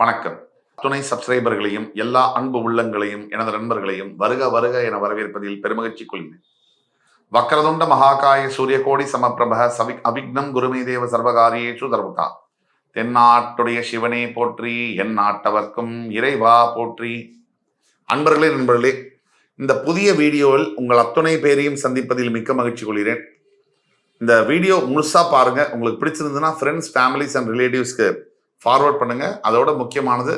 வணக்கம். துணை சப்ஸ்கிரைபர்களையும் எல்லா அன்பு உள்ளங்களையும் எனது நண்பர்களையும் வருக வருக என வரவேற்பதில் பெருமகிழ்ச்சி கொள்கிறேன். வக்கரதுண்ட மகாகாய சூரியகோடி சமப்பிரப சவி அவிக்னம் குருமே தேவ சர்வகாரியேஷு தர்மதா தென்னாட்டுடைய சிவனே போற்றி என் நாட்டவர்க்கும் இறைவா போற்றி. அன்பர்களே நண்பர்களே இந்த புதிய வீடியோவில் உங்கள் அத்துணை பேரையும் சந்திப்பதில் மிக்க மகிழ்ச்சி கொள்கிறேன். இந்த வீடியோ முழுசா பாருங்கள் உங்களுக்கு பிடிச்சிருந்ததுன்னா ஃப்ரெண்ட்ஸ் ஃபேமிலிஸ் அண்ட் ரிலேட்டிவ்ஸ்க்கு ஃபார்வர்ட் பண்ணுங்க. அதோட முக்கியமானது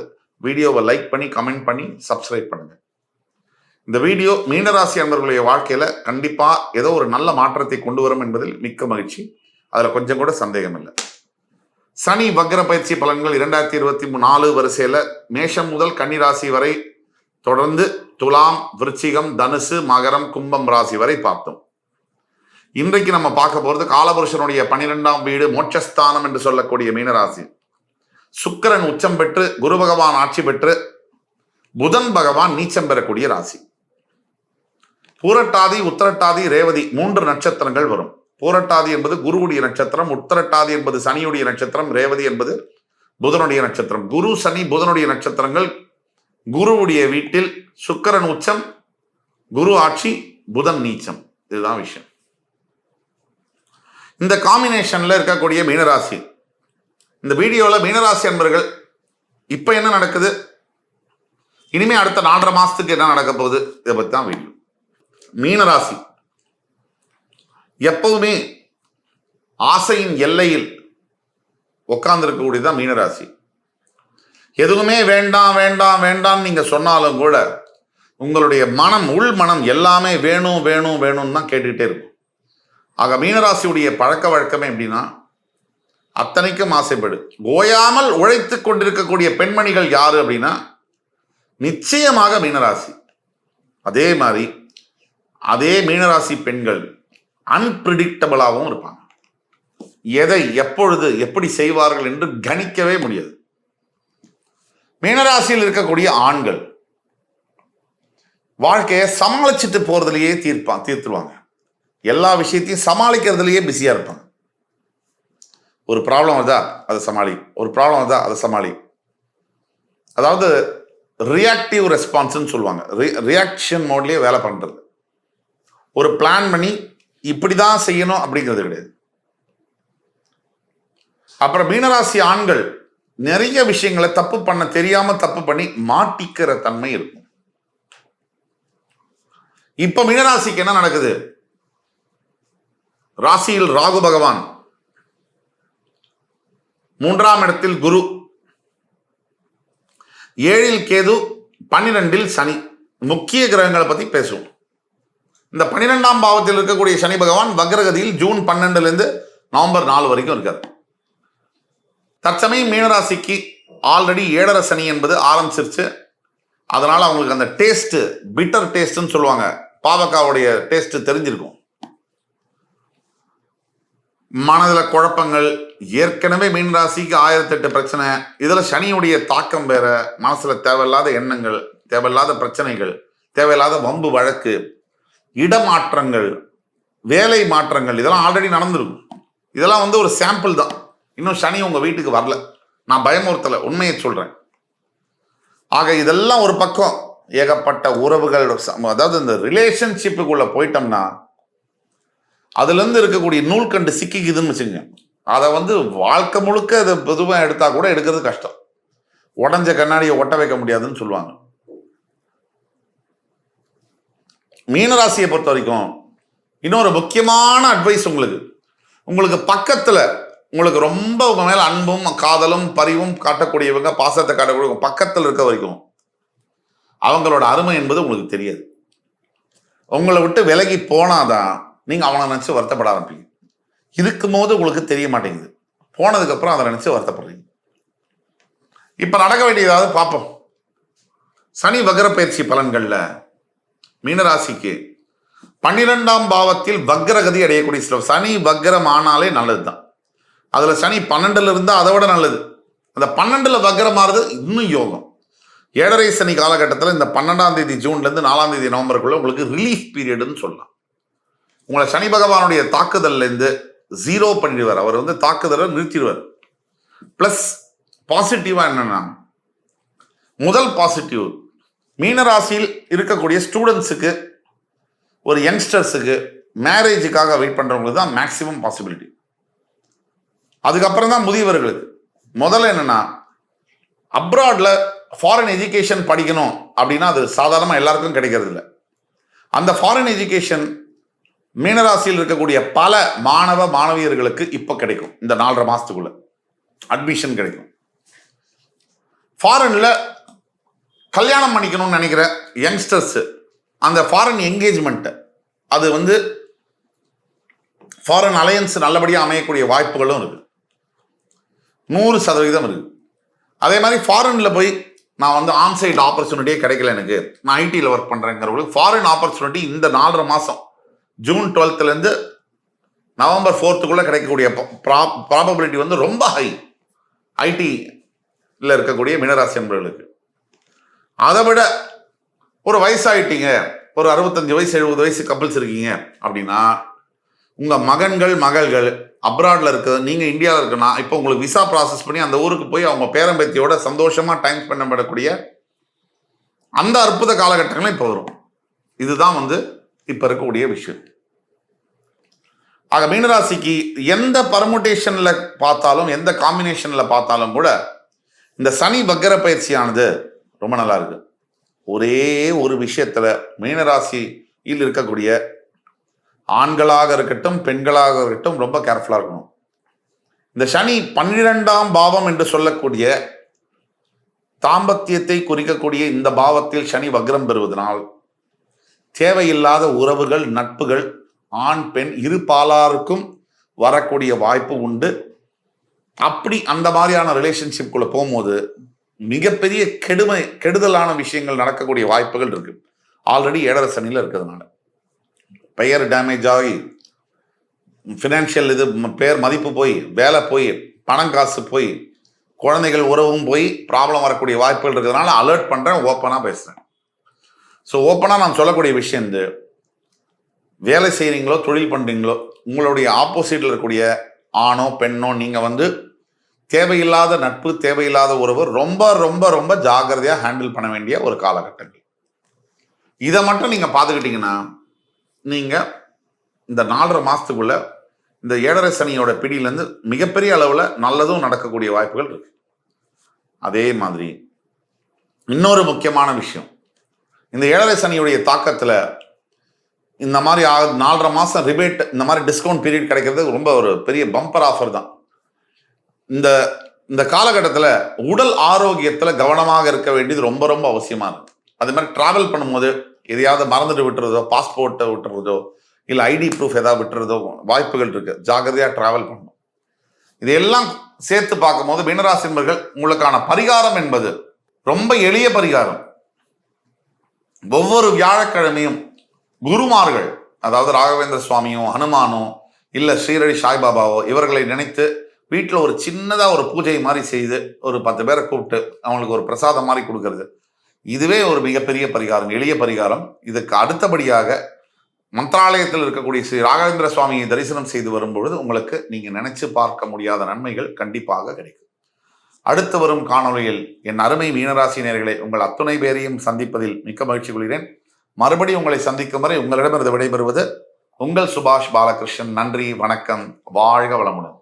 வீடியோவை லைக் பண்ணி கமெண்ட் பண்ணி சப்ஸ்கிரைப் பண்ணுங்க. இந்த வீடியோ மீனராசி அன்பர்களுடைய வாழ்க்கையில கண்டிப்பா ஏதோ ஒரு நல்ல மாற்றத்தை கொண்டு வரும் என்பதில் மிக்க மகிழ்ச்சி. அதுல கொஞ்சம் கூட சந்தேகம் இல்லை. சனி வக்ர பயிற்சி பலன்கள் இரண்டாயிரத்தி இருபத்தி நாலு வரிசையில மேஷம் முதல் கன்னிராசி வரை தொடர்ந்து துலாம் விருச்சிகம் தனுசு மகரம் கும்பம் ராசி வரை பார்த்தோம். இன்றைக்கு நம்ம பார்க்க போறது காலபுருஷனுடைய பனிரெண்டாம் வீடு மோட்சஸ்தானம் என்று சொல்லக்கூடிய மீனராசி. சுக்கிரன் உச்சம் பெற்று குரு பகவான் ஆட்சி பெற்று புதன் பகவான் நீச்சம் பெறக்கூடிய ராசி. பூரட்டாதி உத்தரட்டாதி ரேவதி மூன்று நட்சத்திரங்கள் வரும். பூரட்டாதி என்பது குருவுடைய நட்சத்திரம் உத்தரட்டாதி என்பது சனியுடைய நட்சத்திரம் ரேவதி என்பது புதனுடைய நட்சத்திரம். குரு சனி புதனுடைய நட்சத்திரங்கள் குருவுடைய வீட்டில் சுக்கிரன் உச்சம் குரு ஆட்சி புதன் நீச்சம். இதுதான் விஷயம். இந்த காம்பினேஷன்ல இருக்கக்கூடிய மீனராசி. இந்த வீடியோவில் மீனராசி அன்பர்கள் இப்போ என்ன நடக்குது? இனிமே அடுத்த நாலரை மாதத்துக்கு என்ன நடக்க போகுது? இதை பற்றி தான் வீடியோ மீனராசி எப்பவுமே ஆசையின் எல்லையில் உட்கார்ந்துருக்கக்கூடியதான் மீனராசி. எதுவுமே வேண்டாம் வேண்டாம் வேண்டாம் நீங்கள் சொன்னாலும் கூட உங்களுடைய மனம் உள் மனம் எல்லாமே வேணும் வேணும் வேணும்னு தான் கேட்டுக்கிட்டே இருக்கும். ஆக மீனராசியுடைய பழக்க வழக்கமே எப்படின்னா அத்தனைக்கும் ஆசைப்படு. ஓயாமல் உழைத்து கொண்டிருக்கக்கூடிய பெண்மணிகள் யாரு அப்படின்னா நிச்சயமாக மீனராசி. அதே மாதிரி அதே மீனராசி பெண்கள் அன்பிரிடிக்டபிளாகவும் இருப்பாங்க. எதை எப்பொழுது எப்படி செய்வார்கள் என்று கணிக்கவே முடியாது. மீனராசியில் இருக்கக்கூடிய ஆண்கள் வாழ்க்கையை சமாளிச்சுட்டு போறதுலயே தீர்ப்பான் தீர்த்துருவாங்க. எல்லா விஷயத்தையும் சமாளிக்கிறதுலயே பிஸியா இருப்பாங்க. ஒரு ப்ராப்ளம் வருதா அதை சமாளி. ஒரு ப்ராப்ளம் வருதா அதை சமாளி. அதாவது ரியாக்டிவ் ரெஸ்பான்ஸ்னு சொல்லுவாங்க. ரியாக்ஷன் மோட்லேயே வேலை பண்ணுறது ஒரு பிளான் பண்ணி இப்படி தான் செய்யணும் அப்படிங்கிறது கிடையாது. அப்புறம் மீனராசி ஆண்கள் நிறைய விஷயங்களை தப்பு பண்ண தெரியாம தப்பு பண்ணி மாட்டிக்கிற தன்மை இருக்கும். இப்ப மீனராசிக்கு என்ன நடக்குது? ராசியில் ராகு பகவான் மூன்றாம் இடத்தில் குரு. ஏழில் கேது பன்னிரெண்டில் சனி. முக்கிய கிரகங்களை பத்தி பேசுவோம். இந்த பன்னிரெண்டாம் பாவத்தில் இருக்கக்கூடிய சனி பகவான் வக்ரகதியில் ஜூன் பன்னெண்டுல இருந்து நவம்பர் நாலு வரைக்கும் இருக்கார். தற்சமயம் மீனராசிக்கு ஆல்ரெடி ஏழரை சனி என்பது ஆரம்பிச்சிருச்சு. அதனால அவங்களுக்கு அந்த டேஸ்ட் பிட்டர் டேஸ்ட்னு சொல்லுவாங்க. பாவக்காவுடைய டேஸ்ட் தெரிஞ்சிருக்கும். மனதில் குழப்பங்கள் ஏற்கனவே மீன் ராசிக்கு ஆயிரத்தெட்டு பிரச்சனை. இதில் சனியுடைய தாக்கம் வேற மனசில் தேவையில்லாத எண்ணங்கள் தேவையில்லாத பிரச்சனைகள் தேவையில்லாத வம்பு வழக்கு இடமாற்றங்கள் வேலை மாற்றங்கள் இதெல்லாம் ஆல்ரெடி நடந்திருக்கும் இதெல்லாம் வந்து ஒரு சாம்பிள் தான். இன்னும் சனி உங்கள் வீட்டுக்கு வரல. நான் பயமுறுத்தலை உண்மையை சொல்கிறேன் ஆக இதெல்லாம் ஒரு பக்கம். ஏகப்பட்ட உறவுகள் அதாவது இந்த ரிலேஷன்ஷிப்புக்குள்ளே போயிட்டோம்னா அதுலேருந்து இருக்கக்கூடிய நூல்கண்டு சிக்கிக்குதுன்னு வச்சுங்க அதை வந்து வாழ்க்கை முழுக்க அதை பொதுவாக எடுத்தால் கூட எடுக்கிறது கஷ்டம். உடஞ்ச கண்ணாடியை ஒட்ட வைக்க முடியாதுன்னு சொல்லுவாங்க. மீனராசியை பொறுத்த வரைக்கும் இன்னொரு முக்கியமான அட்வைஸ் உங்களுக்கு. உங்களுக்கு பக்கத்தில் உங்களுக்கு ரொம்ப உங்க மேல அன்பும் காதலும் பரிவும் காட்டக்கூடியவங்க பாசத்தை காட்டக்கூடிய பக்கத்தில் இருக்க வரைக்கும் அவங்களோட அருமை என்பது உங்களுக்கு தெரியாது. உங்களை விட்டு விலகி போனாதான் நீங்க அவனை நினைச்சு வருத்தப்பட ஆரம்பிப்பீங்க இருக்கும் போது உங்களுக்கு தெரிய மாட்டேங்குது. போனதுக்கு அப்புறம் அதை நினைச்சு வருத்தப்படுறீங்க. இப்ப நடக்க வேண்டியதாவது பார்ப்போம். சனி வக்ர பயிற்சி பலன்கள்ல மீனராசிக்கு பன்னிரெண்டாம் பாவத்தில் வக்ரகதி அடையக்கூடிய சில சனி வக்ரம் ஆனாலே நல்லதுதான். அதுல சனி பன்னெண்டுல இருந்தா அதை விட நல்லது. அந்த பன்னெண்டுல வக்ரமாறது இன்னும் யோகம். ஏழரை சனி காலகட்டத்தில் இந்த பன்னெண்டாம் தேதி ஜூன்ல இருந்து நாலாம் தேதி நவம்பருக்குள்ள உங்களுக்கு ரிலீஃப் பீரியட்னு சொல்லலாம். உங்களை சனி பகவானுடைய தாக்குதல்ல இருந்து ஜீரோ பண்ணிடுவார். அவர் வந்து தாக்குதலை நிறுத்திடுவார். ப்ளஸ் பாசிட்டிவா என்னன்னா முதல் பாசிட்டிவ் மீனராசியில் இருக்கக்கூடிய ஸ்டூடெண்ட்ஸுக்கு ஒரு யங்ஸ்டர்ஸுக்கு மேரேஜுக்காக வெயிட் பண்றவங்களுக்கு தான் மேக்சிமம் பாசிபிலிட்டி அதுக்கப்புறம் தான் முதியவர்களுக்கு. முதல்ல என்னன்னா அப்ராட்ல ஃபாரின் எஜுகேஷன் படிக்கணும் அப்படின்னா அது சாதாரணமாக எல்லாருக்கும் கிடைக்கிறது இல்லை அந்த ஃபாரின் எஜுகேஷன் மீனராசியில் இருக்கக்கூடிய பல மாணவ மாணவியர்களுக்கு இப்போ கிடைக்கும். இந்த நாலரை மாசத்துக்குள்ள அட்மிஷன் கிடைக்கும். ஃபாரின்ல கல்யாணம் பண்ணிக்கணும்னு நினைக்கிற யங்ஸ்டர்ஸ் அந்த ஃபாரின் என்கேஜ்மெண்ட் அது வந்து ஃபாரின் அலையன்ஸ் நல்லபடியாக அமையக்கூடிய வாய்ப்புகளும் இருக்கு. நூறு சதவீதம் இருக்கு. அதே மாதிரி ஃபாரின்ல போய் நான் வந்து ஆன்சைட் ஆப்பர்ச்சுனிட்டியே கிடைக்கல எனக்கு. நான் ஐடியில் ஒர்க் பண்ணுறேங்கிறவங்களுக்கு ஃபாரின் ஆப்பர்ச்சுனிட்டி இந்த நாலரை மாதம் ஜூன் டுவெல்த்துலேருந்து நவம்பர் ஃபோர்த்துக்குள்ளே கிடைக்கக்கூடிய ப்ராபபிலிட்டி வந்து ரொம்ப ஹை ஐடியில் இருக்கக்கூடிய மினராசி என்பவர்களுக்கு அதை விட ஒரு வயசாயிட்டீங்க ஒரு அறுபத்தஞ்சு வயசு எழுபது வயசு கப்பல்ஸ் இருக்கீங்க அப்படின்னா உங்கள் மகன்கள் மகள்கள் அப்ராடில் இருக்குது நீங்கள் இந்தியாவில் இருக்குன்னா இப்போ உங்களுக்கு விசா ப்ராசஸ் பண்ணி அந்த ஊருக்கு போய் அவங்க பேரம்பேத்தியோட சந்தோஷமாக டைம் ஸ்பெண்ட் பண்ணப்படக்கூடிய அந்த அற்புத காலகட்டங்களும் இப்போ வரும். இதுதான் வந்து இப்போ இருக்கக்கூடிய விஷயம். ஆக மீனராசிக்கு எந்த பர்முடேஷன்ல பார்த்தாலும் எந்த காம்பினேஷன்ல பார்த்தாலும் கூட இந்த சனி வக்கர பயிற்சியானது ரொம்ப நல்லா இருக்கு. ஒரே ஒரு விஷயத்துல மீனராசியில் இருக்கக்கூடிய ஆண்களாக இருக்கட்டும் பெண்களாக இருக்கட்டும் ரொம்ப கேர்ஃபுல்லா இருக்கணும். இந்த சனி பன்னிரெண்டாம் பாவம் என்று சொல்லக்கூடிய தாம்பத்தியத்தை குறிக்கக்கூடிய இந்த பாவத்தில் சனி வக்ரம் பெறுவதனால் தேவையில்லாத உறவுகள் நட்புகள் ஆண் பெண் இரு பாலாருக்கும் வரக்கூடிய வாய்ப்பு உண்டு. அப்படி அந்த மாதிரியான ரிலேஷன்ஷிப்குள்ள போகும்போது மிகப்பெரிய கெடுமை கெடுதலான விஷயங்கள் நடக்கக்கூடிய வாய்ப்புகள் இருக்கு. ஆல்ரெடி ஏழரை சனியில் இருக்கிறதுனால. பெயர் டேமேஜ் ஆகி ஃபினான்ஷியல் இது பெயர் மதிப்பு போய் வேலை போய் பணம் காசு போய் குழந்தைகள் உறவும் போய் ப்ராப்ளம் வரக்கூடிய வாய்ப்புகள் இருக்கிறதுனால அலர்ட் பண்ணுறேன் ஓப்பனாக பேசுகிறேன் ஸோ ஓப்பனாக நான் சொல்லக்கூடிய விஷயம் இது. வேலை செய்கிறீங்களோ தொழில் பண்ணுறீங்களோ உங்களுடைய ஆப்போசிட்டில் இருக்கக்கூடிய ஆணோ பெண்ணோ நீங்கள் வந்து தேவையில்லாத நட்பு தேவையில்லாத உறவு ரொம்ப ரொம்ப ரொம்ப ஜாக்கிரதையாக ஹேண்டில் பண்ண வேண்டிய ஒரு காலகட்டங்கள். இதை மட்டும் நீங்கள் பார்த்துக்கிட்டிங்கன்னா நீங்கள் இந்த நாலரை மாதத்துக்குள்ளே இந்த ஏழரை சனியோட பிடியிலேருந்து மிகப்பெரிய அளவில் நல்லதும் நடக்கக்கூடிய வாய்ப்புகள் இருக்கு. அதே மாதிரி இன்னொரு முக்கியமான விஷயம். இந்த ஏழரை சனியுடைய தாக்கத்தில் இந்த மாதிரி ஆ- நாலரை மாதம் ரிபேட் இந்த மாதிரி டிஸ்கவுண்ட் பீரியட் கிடைக்கிறது ரொம்ப ஒரு பெரிய பம்பர் ஆஃபர் தான். இந்த இந்த காலகட்டத்தில் உடல் ஆரோக்கியத்தில் கவனமாக இருக்க வேண்டியது ரொம்ப ரொம்ப அவசியமாக இருக்குது அது மாதிரி ட்ராவல் பண்ணும்போது எதையாவது மறந்துட்டு விட்டுறதோ பாஸ்போர்ட்டை விட்டுறதோ இல்லை ஐடி ப்ரூஃப் ஏதாவது விட்டுறதோ வாய்ப்புகள் இருக்கு. ஜாகிரதையாக ட்ராவல் பண்ணணும். இதையெல்லாம் சேர்த்து பார்க்கும்போது மீனராசின்பர்கள் உங்களுக்கான பரிகாரம் என்பது ரொம்ப எளிய பரிகாரம். ஒவ்வொரு வியாழக்கிழமையும் குருமார்கள் அதாவது ராகவேந்திர சுவாமியோ ஹனுமானோ இல்ல ஸ்ரீரடி சாய்பாபாவோ இவர்களை நினைத்து வீட்டில் ஒரு சின்னதாக ஒரு பூஜை மாதிரி செய்து ஒரு பத்து பேரை கூப்பிட்டு அவங்களுக்கு ஒரு பிரசாதம் மாதிரி கொடுக்கறது. இதுவே ஒரு மிகப்பெரிய பரிகாரம் எளிய பரிகாரம். இதுக்கு அடுத்தபடியாக மந்திராலயத்தில் இருக்கக்கூடிய ஸ்ரீ ராகவேந்திர சுவாமியை தரிசனம் செய்து வரும்பொழுது உங்களுக்கு நீங்கள் நினைச்சு பார்க்க முடியாத நன்மைகள் கண்டிப்பாக கிடைக்கும். அடுத்து வரும் காணொளியில் என் அருமை மீனராசி உங்கள் அத்துணை பேரையும் சந்திப்பதில் மிக்க மகிழ்ச்சி கொள்கிறேன். மறுபடியும் உங்களை சந்திக்கும் வரை உங்களிடமிருந்து விடைபெறுவது உங்கள் சுபாஷ் பாலகிருஷ்ணன். நன்றி வணக்கம் வாழ்க வளமுடன்.